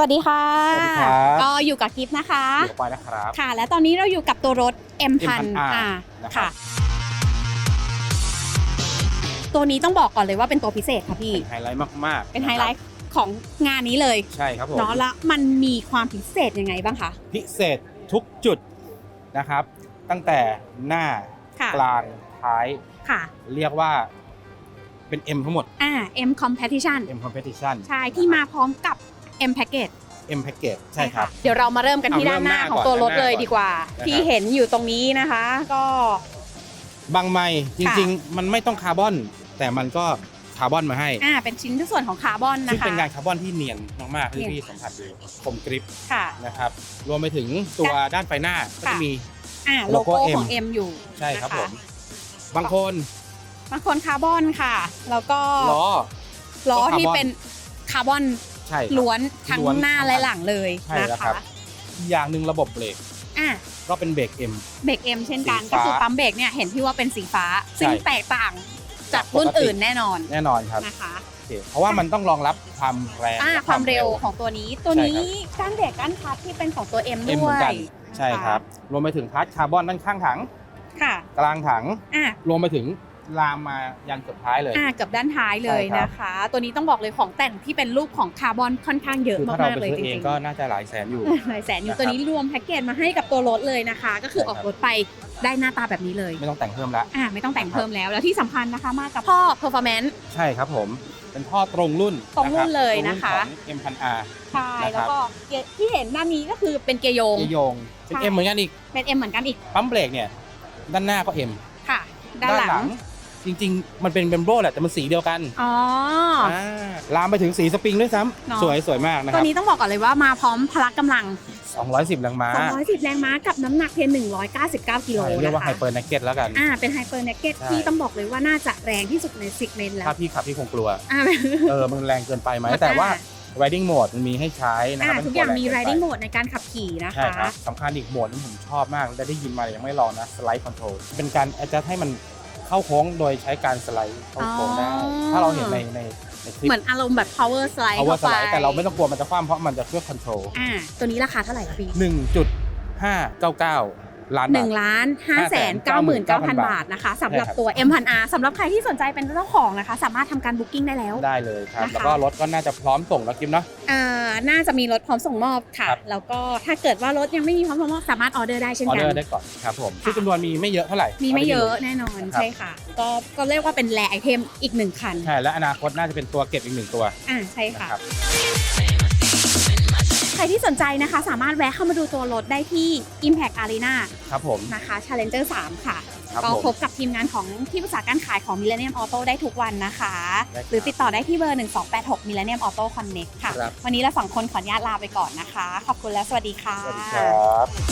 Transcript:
สวัสดีค่ะ สวัสดีครับ ก็อยู่กับกิฟต์นะคะ อยู่กับปอยนะครับ ค่ะ และตอนนี้เราอยู่กับตัวรถ M พัน M1000R อ่านะครับ ค่ะ ตัวนี้ต้องบอกก่อนเลยว่าเป็นตัวพิเศษค่ะพี่ เป็นไฮไลท์มากๆเป็นไฮไลท์ของงานนี้เลยใช่ครับผมเนาะแล้วมันมีความพิเศษยังไงบ้างคะ พิเศษทุกจุดนะครับ ตั้งแต่หน้าค่ะ กลางท้ายค่ะ เรียกว่าเป็น M ทั้งหมด อ่า M Competition M Competition ใช่ ที่มาพร้อมกับ M Package M Package ใช่ครับ เดี๋ยวเรามาเริ่มกันที่เอาด้านหน้าเริ่มหน้าของตัวรถก่อนเลยด้านหน้าดีกว่าก่อนที่นะครับเห็นอยู่ตรงนี้นะคะ ก็บางไม่จริง ๆ มันไม่ต้องคาร์บอน แต่มันก็คาร์บอนมาให้อ่าเป็นชิ้นส่วนของคาร์บอนนะซึ่งคะเป็นงานคาร์บอนที่เนียนมากๆที่เนียนพี่สัมผัสดูคมกริปค่ะนะครับรวมไปถึงตัวด้านไฟหน้าก็ค่ะจะมีอ่าโลโลโก้โก้ M ของ M อยู่ใช่ครับนะะผมบางคนบางคนคาร์บอนค่ะ แล้วก็ล้อล้อก็คาร์บอนที่เป็นคาร์บอน ใช่ครับล้วนทั้งล้วนหน้าทั้งและคันหลังเลยใช่นะแล้วครัคะบ อีกอย่างหนึ่งระบบเบรกอ่าก็เป็นเบรก M เบรก M เช่นกัน สีก็ฟ้าคือปั๊มเบรกเนี่ยเห็นที่ว่าเป็นสีฟ้า ซึ่งใช่แตกต่างจากรุ่นปกติ อื่นแน่นอนแน่นอนครับนะคะโอเคเพราะว่ามันต้องรองรับความแรงอ่าและ ความเร็วของตัวนี้ ตัวใช่นี้ก้านเบรกก้านคลัตช์ที่เป็นของตัว M เอ็มด้เหมืวอนกัยนใช่ครับรวมไปถึงพาร์ทคาร์บอนด้านข้างถัง ค่ะกลางถัง อะรวมไปถึง ลามมายันเกือบท้ายเลย อ่าเกับด้านท้ายเลยใช่ครับนะคะ ตัวนี้ต้องบอกเลยของแต่งที่เป็นรูปของคาร์บอนค่อนข้างเยอะคือถ้าเรามากๆไปเลยซื้อจเอริงงก็น่าจะหลายแสนอยู่ๆหลายแสนอยู่นะครับตัวนี้รวมแพ็กเกจมาให้กับตัวรถเลยนะคะ ก็คือใช่อครับอกรถไปได้หน้าตาแบบนี้เลย ไม่ต้องแต่งเพิ่มละอ่าไม่ต้องแต่งเพิ่มแล้วแล้วที่สำคัญนะคะมากับท่อ performance ใช่ครับผมเป็นท่อตรงรุ่นตรงรุ่นเลยตรงนะคะของ M1000R ใช่นะครับแล้วก็เกียร์ที่เห็นด้านนี้ก็คือเป็นเกียร์โยงที่โยงเป็นใช่ M เหมือนกันอีกเป็น M เหมือนกันอีกปั๊มเบรกเนี่ยด้านหน้าก็ M ค่ะ ด้านหลัง จริง ๆ มันเป็นเบมโบแหละแต่มันสีเดียวกันอ๋ออ่าลามไปถึงสีสปริงด้วยซ้เนอะำสวยสวยมากนะคตัวรับนี้ต้องบอกก่อนเลยว่ามาพร้อมพละกำลัง 210แรงม้า210 แรงม้ากับน้ำหนักเพียง 199กิโลเรียกนะว่าไฮคะเปอร์นักเก็ตแล้วกัน อ่าเป็นไฮเปอร์เนกเก็ตใช่ ที่ต้องบอกเลยว่าน่าจะแรงที่สุดในซิกเมนต์แล้วถ้าพี่ขับพี่คงกลัว อ่า เออ มันแรงเกินไปไหมอ่าแต่ว่า riding mode มันมีให้ใช้นะคอ่ารับทุกอย่างมีไ riding mode ในการขับขี่นะใช่คะ ครับสำคัญอีกโหมดนึงผมชอบมากได้ได้ยินมาแต่ยังไม่ลองนะ slide control เป็นการ adjust ให้มัน เข้าโค้งโดยใช้การสไลด์เข้าโค้งได้อ๋อถ้าเราเห็นในในในคลิปเหมือนอารมณ์แบบ power slide เข้า power ไป slide แต่เราไม่ต้องกลัวมันจะคว่ำเพราะมันจะช่วย control อ่าตัวนี้ราคาเท่าไหร่คะพี่1.599ล้านหบา นึ่ทงล้านห้าแสนเก้าหมื่นเก้าพันบาทนะคะสำหรับตัว M พัน R สำหรับใครที่สนใจเป็นเจ้าของนะคะ สามารถทำการบุ๊กิ้งได้แล้ว ได้เลยครับนะคะแล้วก็รถก็น่าจะพร้อมส่งแล้วกิมเนาะอ่าน่าจะมีรถพร้อมส่งมอบค่ะครับแล้วก็ถ้าเกิดว่ารถยังไม่มีพร้อมส่งมอบสามารถออเดอร์ได้เช่นออกัเดนอร์ได้ก่อนครับผมค่ะซึ่งจำนวนมีไม่เยอะเท่าไหร่ มีไม่เยอะท่าที่แน่นอนครับใช่ค่ะ ก็ก็เรียกว่าเป็นแรไอเทมอีกหนึ่งคันดูใช่ และอนาคตน่าจะเป็นตัวเก็บอีกหนึ่งตัว อ่าใช่ค่ะนะครับใครที่สนใจนะคะ สามารถแวะเข้ามาดูตัวรถได้ที่ Impact Arena ครับผม นะคะ Challenger 3 ค่ะ ครับก็ผม พบกับทีมงานของที่ปรึกษาการขายของ Millennium Auto ได้ทุกวันนะคะ ได้ครับหรือติดต่อได้ที่เบอร์ 1286 Millennium Auto Connect ค่ะ ครับ วันนี้เราสองคนขออนุญาตลาไปก่อนนะคะ ขอบคุณและสวัสดีค่ะ สวัสดีครับ